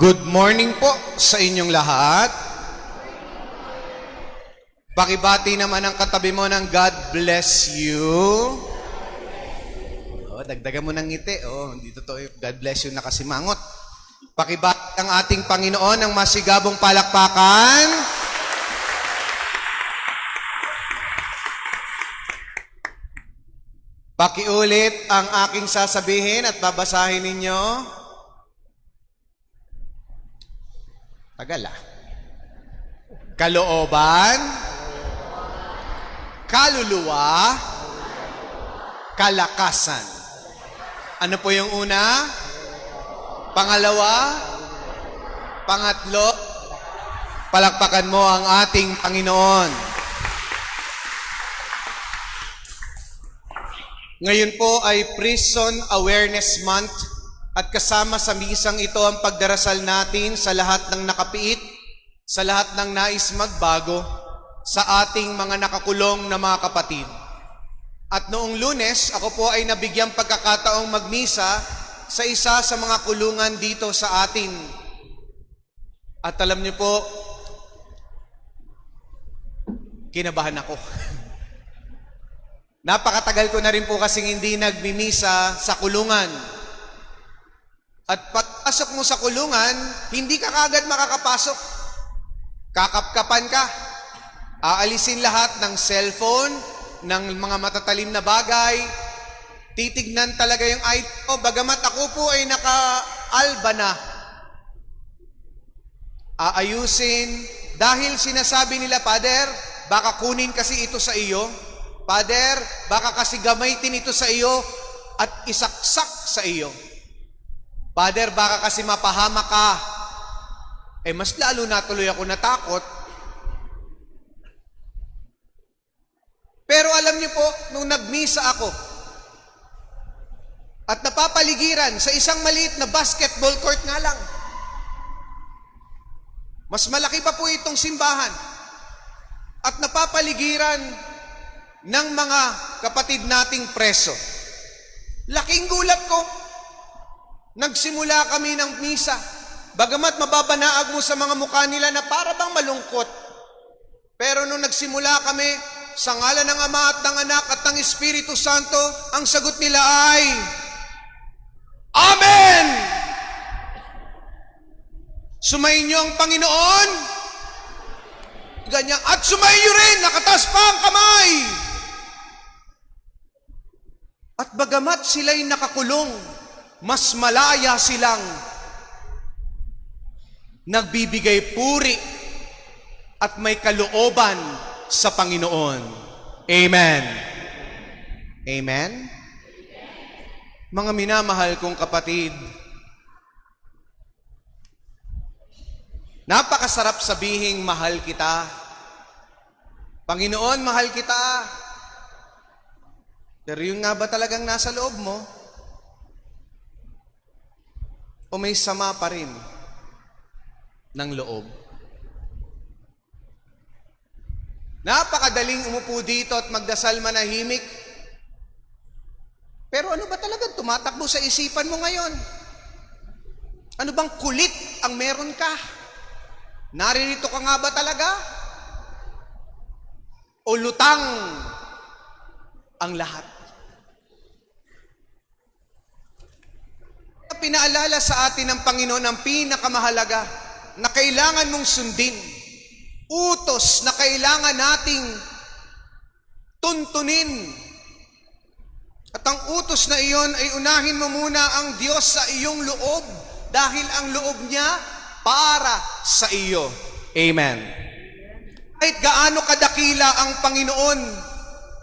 Good morning po sa inyong lahat. Pakibati naman ang katabi mo ng God bless you. Oh, dagdagan mo ng ngiti. Oh, hindi totoo God bless you nakasimangot. Pakibati ang ating Panginoon ng masigabong palakpakan. Pakiulit ang aking sasabihin at babasahin ninyo. Tagal ah. Kalooban, kaluluwa, kalakasan. Ano po yung una? Pangalawa? Pangatlo? Palakpakan mo ang ating Panginoon. Ngayon po ay Prison Awareness Month at kasama sa misang ito ang pagdarasal natin sa lahat ng nakapiit, sa lahat ng nais magbago, sa ating mga nakakulong na mga kapatid. At noong lunes, ako po ay nabigyang pagkakataong magmisa sa isa sa mga kulungan dito sa atin. At alam niyo po, kinabahan ako. Napakatagal ko na rin po kasing hindi nagmimisa sa kulungan. At pagpasok mo sa kulungan, hindi ka kagad makakapasok. Kakapkapan ka. Aalisin lahat ng cellphone, ng mga matatalim na bagay. Titignan talaga yung ko. Bagamat ako po ay naka-alba na. Aayusin. Dahil sinasabi nila, Father, baka kunin kasi ito sa iyo. Father, baka kasi gamitin ito sa iyo at isaksak sa iyo. Father, baka kasi mapahama ka. Eh, mas lalo na tuloy ako natakot. Pero alam niyo po, nung nagmisa ako, at napapaligiran sa isang maliit na basketball court nga lang, mas malaki pa po itong simbahan. At napapaligiran ng mga kapatid nating preso. Laking gulat ko. Nagsimula kami ng misa. Bagamat mababanaag mo sa mga mukha nila na para bang malungkot. Pero nung nagsimula kami, sa ngalan ng Ama at ng Anak at ng Espiritu Santo, ang sagot nila ay, Amen! Sumayin niyo ang Panginoon. Ganyan. At sumayin niyo rin, nakatas pa ang kamay. At bagamat sila'y nakakulong, mas malaya silang nagbibigay puri at may kalooban sa Panginoon. Amen. Amen. Mga minamahal kong kapatid, napakasarap sabihing mahal kita. Panginoon, mahal kita. Pero yun nga ba talagang nasa loob mo? O may sama pa rin ng loob? Napakadaling umupo dito at magdasal manahimik. Pero ano ba talaga tumatakbo sa isipan mo ngayon? Ano bang kulit ang meron ka? Naririto ka nga ba talaga? O lutang ang lahat? Pinaalala sa atin ng Panginoon ang pinakamahalaga na kailangan mong sundin. Utos na kailangan nating tuntunin. At ang utos na iyon ay unahin mo muna ang Diyos sa iyong loob dahil ang loob niya para sa iyo. Amen. Kahit gaano kadakila ang Panginoon,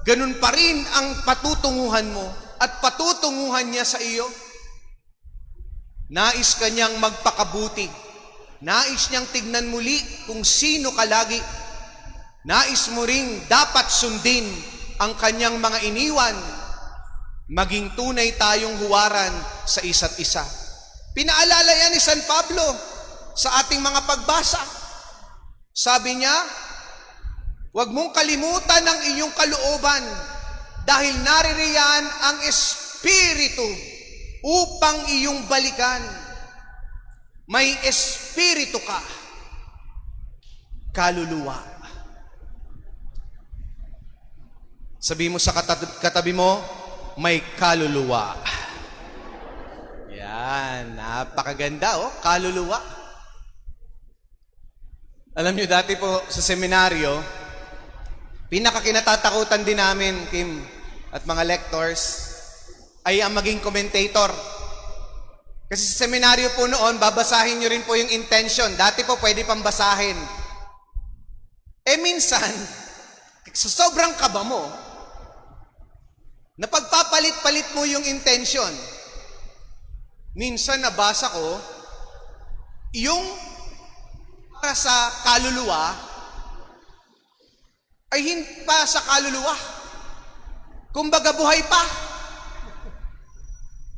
ganun pa rin ang patutunguhan mo at patutunguhan niya sa iyo. Nais kanyang magpakabuti. Nais niyang tignan muli kung sino ka lagi. Nais mo ring dapat sundin ang kanyang mga iniwan. Maging tunay tayong huwaran sa isa't isa. Pinaalala yan ni San Pablo sa ating mga pagbasa. Sabi niya, huwag mong kalimutan ang iyong kalooban dahil naririyan ang Espiritu upang iyong balikan. may espiritu ka, kaluluwa. Sabi mo sa katab- katabi mo, may kaluluwa. Yan, napakaganda oh, kaluluwa. Alam niyo dati po sa seminaryo, pinakakinatatakutan din namin, Kim, at mga lectors, ay ang maging commentator. Kasi sa seminaryo po noon, babasahin nyo rin po yung intention. Dati po pwede pang basahin. Eh minsan, sa sobrang kaba mo, napagpapalit-palit mo yung intention. Minsan nabasa ko, yung para sa kaluluwa, ay hindi pa sa kaluluwa. Kumbaga buhay pa.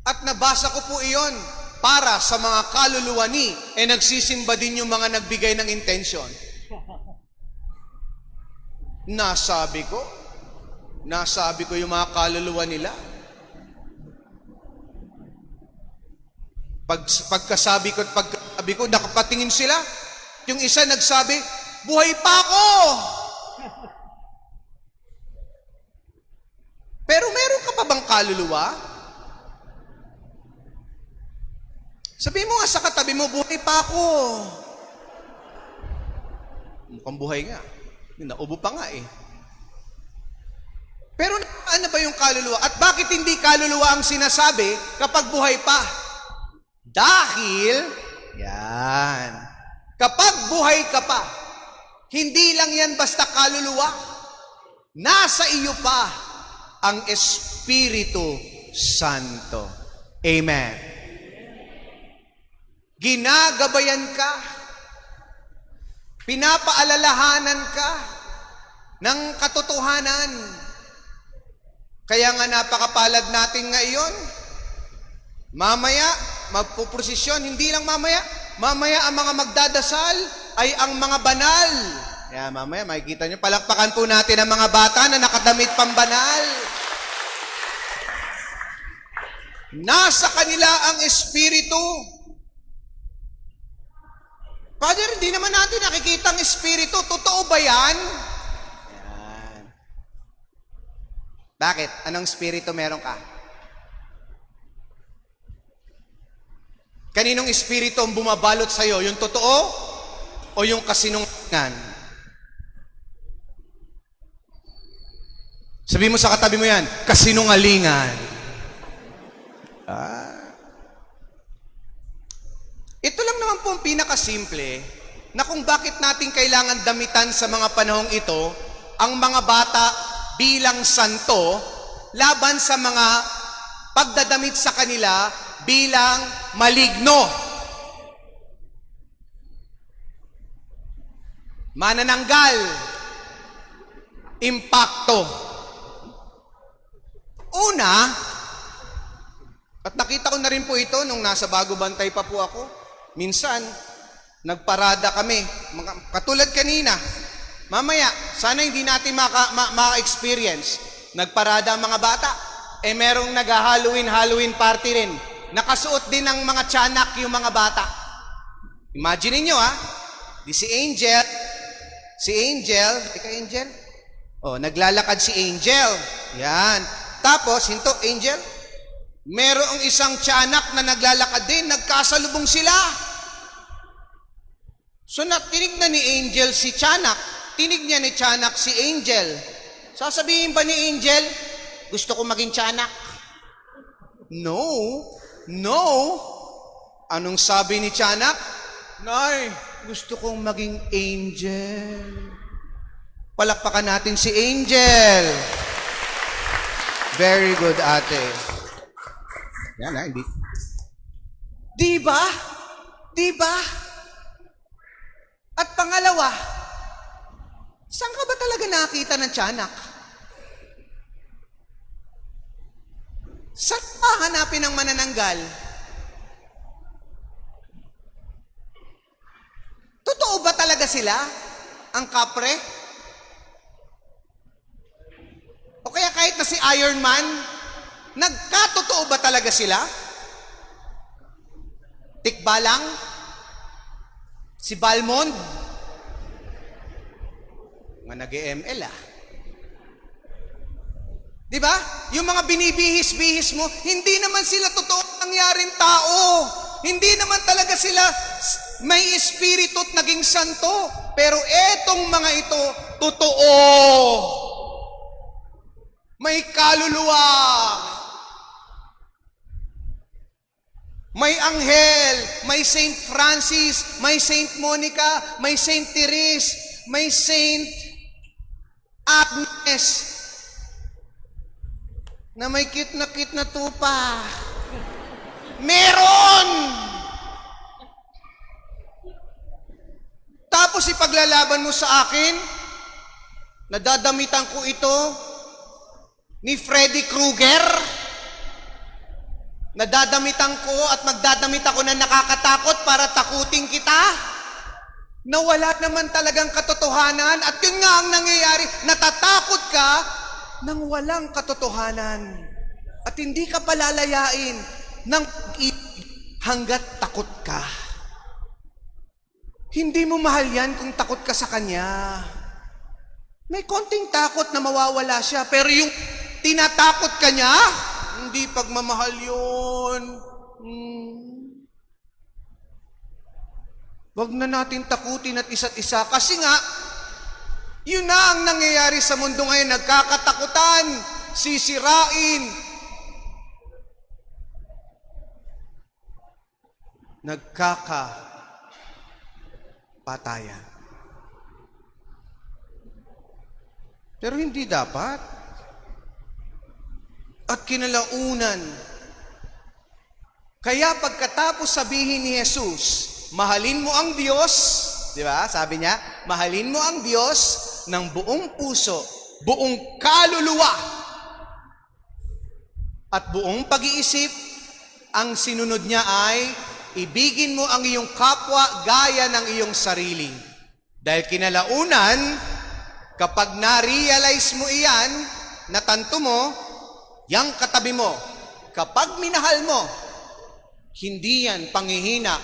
At nabasa ko po iyon para sa mga kaluluwa ni, eh nagsisimba din yung mga nagbigay ng intention. Nasabi ko, nasabi ko yung mga kaluluwa nila. Pag, pagkasabi ko, pagkasabi ko, nakapatingin sila. Yung isa nagsabi, buhay pa ako! Pero meron ka pa bang kaluluwa? Sabi mo nga sa katabi mo, buhay pa ako. Mukhang buhay nga. Naubo pa nga eh. Pero ano ba yung kaluluwa? At bakit hindi kaluluwa ang sinasabi kapag buhay pa? Dahil, yan, kapag buhay ka pa, hindi lang yan basta kaluluwa, nasa iyo pa ang Espiritu Santo. Amen. Ginagabayan ka, pinapaalalahanan ka ng katotohanan. Kaya nga napakapalad natin ngayon. Mamaya, magpuprosesyon, hindi lang mamaya, mamaya ang mga magdadasal ay ang mga banal. Kaya mamaya, makikita nyo, palakpakan po natin ang mga bata na nakadamit pang banal. Nasa kanila ang Espiritu. Father, hindi naman natin nakikita ang Espiritu. Totoo ba yan? Yan. Bakit? Anong Espiritu meron ka? Kaninong Espiritu ang bumabalot sa'yo? Yung totoo o yung kasinungan? Sabi mo sa katabi mo yan, kasinungalingan. Ah. Ito lang naman po ang pinakasimple na kung bakit natin kailangan damitan sa mga panahong ito ang mga bata bilang santo laban sa mga pagdadamit sa kanila bilang maligno. Manananggal. Impacto. Una, at nakita ko na rin po ito nung nasa bago bantay pa po ako. Minsan, nagparada kami. Katulad kanina, mamaya, sana hindi natin maka, ma, maka-experience. Nagparada ang mga bata. Eh merong nag-Halloween, Halloween party rin. Nakasuot din ng mga tiyanak yung mga bata. Imagine niyo ha, di si Angel, si Angel, ika Angel? Oh, naglalakad si Angel. Yan. Tapos, hinto, Angel, merong isang tiyanak na naglalakad din, nagkasalubong sila. So, na, tinignan ni Angel si tiyanak, tinig niya ni tiyanak si Angel. Sasabihin ba ni Angel, gusto ko maging tiyanak? No, no. Anong sabi ni tiyanak? Nay, gusto kong maging angel. Palakpakan natin si Angel. Very good, ate. Yan na, hindi. Di ba? Di ba? At pangalawa, saan ka ba talaga nakita ng tiyanak? Saan pa hanapin ang manananggal? Totoo ba talaga sila? Ang kapre? O kaya kahit na si Iron Man, nagkatotoo ba talaga sila? Tikba lang? Si Balmond, mga nag-ML ah. Di ba? Yung mga binibihis-bihis mo, hindi naman sila totoo nangyaring tao. Hindi naman talaga sila may espiritu at naging santo. Pero etong mga ito, totoo. May kaluluwa. May anghel, may Saint Francis, may Saint Monica, may Saint Therese, may Saint Agnes, na may cute na cute na tupa. Meron! Tapos ipaglalaban mo sa akin, nadadamitan ko ito ni Freddy Krueger. Nadadamitan ko at magdadamit ako na nakakatakot para takutin kita. Na wala naman talagang katotohanan at yun nga ang nangyayari, natatakot ka nang walang katotohanan. At hindi ka palalayain ng hanggat takot ka. Hindi mo mahal yan kung takot ka sa kanya. May konting takot na mawawala siya, pero yung tinatakot ka niya, hindi pagmamahal yun. Hmm. Huwag na natin takutin at isa't isa kasi nga, yun na ang nangyayari sa mundo ngayon. Nagkakatakutan, sisirain, nagkakapatayan. Pero hindi dapat. Kinalaunan. Kaya pagkatapos sabihin ni Jesus, mahalin mo ang Diyos, di ba? Sabi niya, mahalin mo ang Diyos ng buong puso, buong kaluluwa, at buong pag-iisip, ang sinunod niya ay, ibigin mo ang iyong kapwa gaya ng iyong sarili. Dahil kinalaunan, kapag na-realize mo iyan, natanto mo, yang katabi mo, kapag minahal mo, hindi yan panghihina,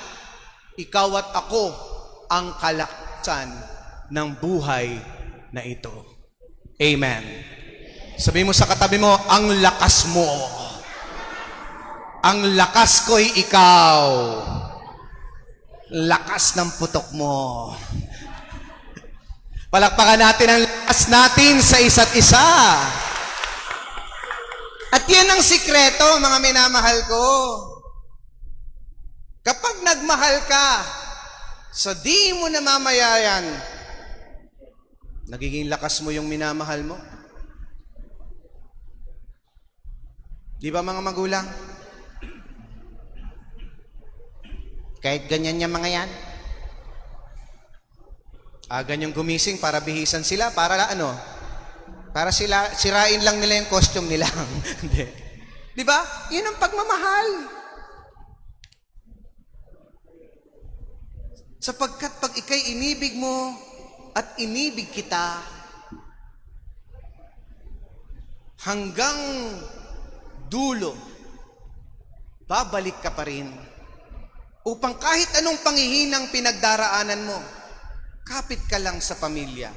ikaw at ako ang kalakasan ng buhay na ito. Amen. Sabi mo sa katabi mo, ang lakas mo. Ang lakas ko'y ikaw. Lakas ng putok mo. Palakpakan natin ang lakas natin sa isa't isa. At yan ang sikreto, mga minamahal ko. Kapag nagmahal ka, sa di mo namamayayan, nagiging lakas mo yung minamahal mo. Di ba mga magulang? Kahit ganyan yung mga yan. Aga yung gumising para bihisan sila, para ano? Para sila, sirain lang nila yung costume nila. Hindi. Di ba? Yun ang pagmamahal. Sapagkat pag ikay inibig mo at inibig kita, hanggang dulo, babalik ka pa rin upang kahit anong pangihinang pinagdaraanan mo, kapit ka lang sa pamilya,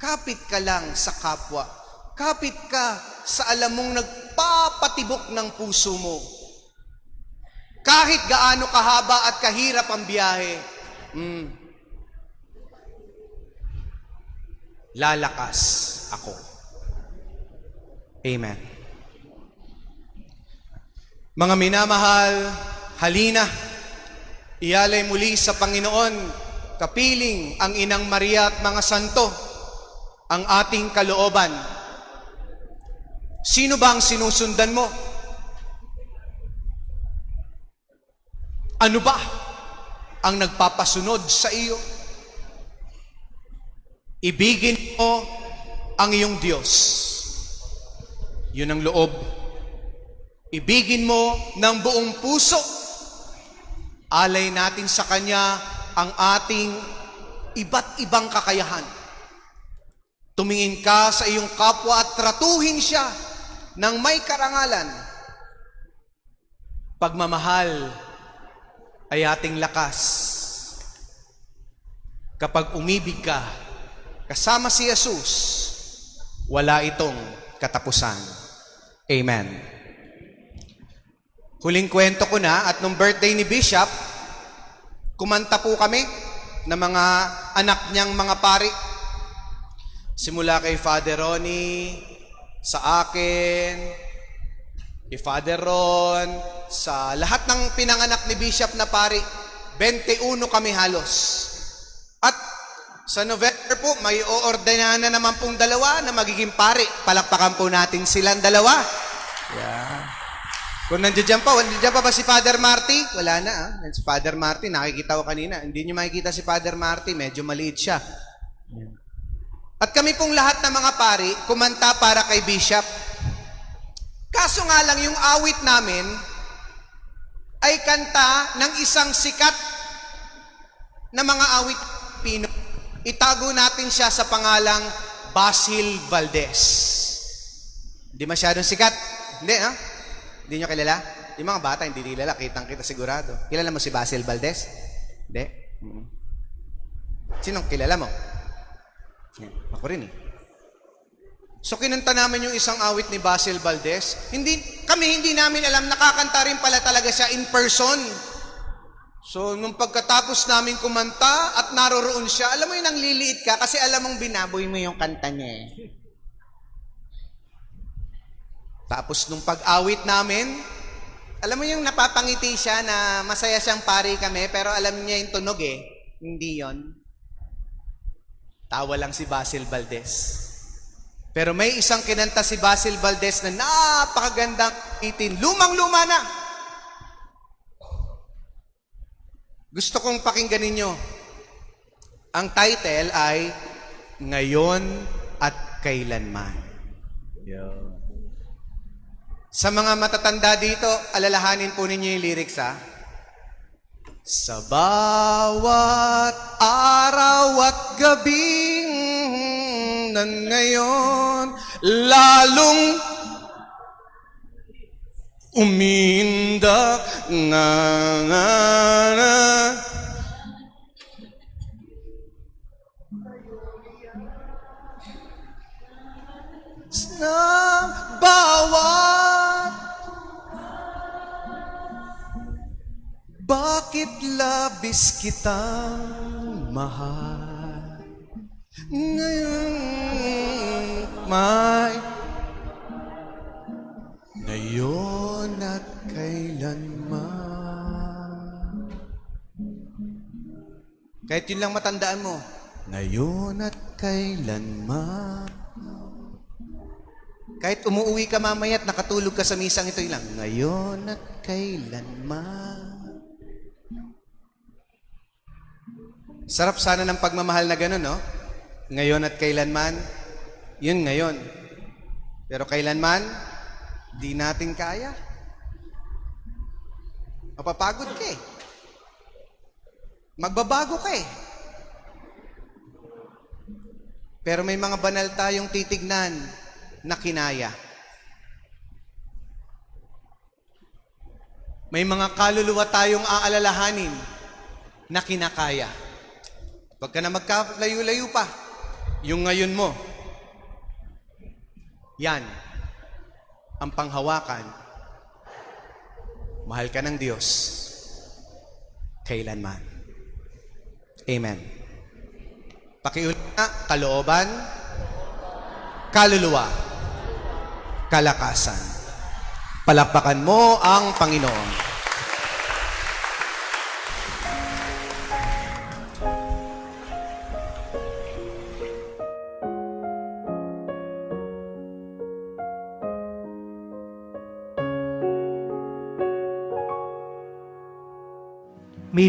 kapit ka lang sa kapwa, kapit ka sa alam mong nagpapatibok ng puso mo. Kahit gaano kahaba at kahirap ang biyahe, mm, lalakas ako. Amen. Mga minamahal, halina, ialay muli sa Panginoon, kapiling ang Inang Maria at mga santo, ang ating kalooban. Sino ba ang sinusundan mo? Ano ba ang nagpapasunod sa iyo? Ibigin mo ang iyong Diyos. Yun ang loob. Ibigin mo ng buong puso. Alay natin sa Kanya ang ating iba't ibang kakayahan. Tumingin ka sa iyong kapwa at tratuhin siya ng may karangalan. Pagmamahal ay ating lakas. Kapag umibig ka, kasama si Jesus, wala itong katapusan. Amen. Huling kwento ko na at nung birthday ni Bishop, kumanta po kami ng mga anak niyang mga pari. Simula kay Father Ronnie, sa akin, kay Father Ron, sa lahat ng pinanganak ni Bishop na pari, 21 kami halos. At sa November po, may oordinahan na naman pong dalawa na magiging pari. Palakpakan po natin silang dalawa. Yeah. Kung nandiyan dyan pa, nandiyan pa ba si Father Marty? Wala na ah. Si Father Marty, nakikita ko kanina. Hindi nyo makikita si Father Marty, medyo maliit siya. At kami pong lahat ng mga pari, kumanta para kay Bishop. Kaso nga lang, yung awit namin ay kanta ng isang sikat na mga awit Pino. Itago natin siya sa pangalang Basil Valdez. Hindi masyadong sikat. Hindi, ha? Hindi nyo kilala? Yung mga bata, hindi kilala. Kitang kita sigurado. Kilala mo si Basil Valdez? Hindi? Mm. Sinong kilala mo? Yan, Ako rin eh. So kinanta namin yung isang awit ni Basil Valdez. Hindi, kami hindi namin alam, nakakanta rin pala talaga siya in person. So, nung pagkatapos namin kumanta at naroroon siya, alam mo yung nangliliit ka kasi alam mong binaboy mo yung kanta niya eh. Tapos nung pag-awit namin, alam mo yung napapangiti siya na masaya siyang pari kami, pero alam niya yung tunog eh. Hindi yon. Tawa lang si Basil Valdez. Pero may isang kinanta si Basil Valdez na napakagandang itin. Lumang-luma na. Gusto kong pakinggan ninyo. Ang title ay Ngayon at Kailanman. Sa mga matatanda dito, alalahanin po ninyo yung lyrics ha. Sa bawat araw at gabing nan ngayon, lalong umindak nga nga na. Sa bawat Bakit labis kitang mahal? Ngayon may Ngayon at kailanman. Kahit yun lang matandaan mo. Ngayon at kailanman. Kahit umuwi ka mamaya at nakatulog ka sa misang ito lang. Ngayon at kailanman Sarap sana ng pagmamahal na gano'n, no? Ngayon at kailanman, yun ngayon. Pero kailanman, di natin kaya. Mapapagod ka eh. Magbabago ka eh. Pero may mga banal tayong titignan na kinaya. May mga kaluluwa tayong aalalahanin na kinakaya. Huwag ka na magkalayo-layo pa. Yung ngayon mo, yan ang panghawakan. Mahal ka ng Diyos kailanman. Amen. Pakiulit na, kalooban, kaluluwa, kalakasan. Palakpakan mo ang Panginoon.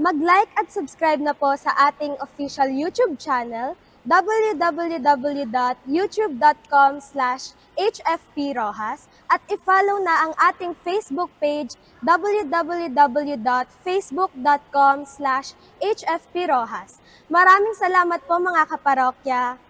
mag-like at subscribe na po sa ating official YouTube channel, www.youtube.com slash hfprojas at i-follow na ang ating Facebook page www.facebook.com slash hfprojas. Maraming salamat po mga kaparokya!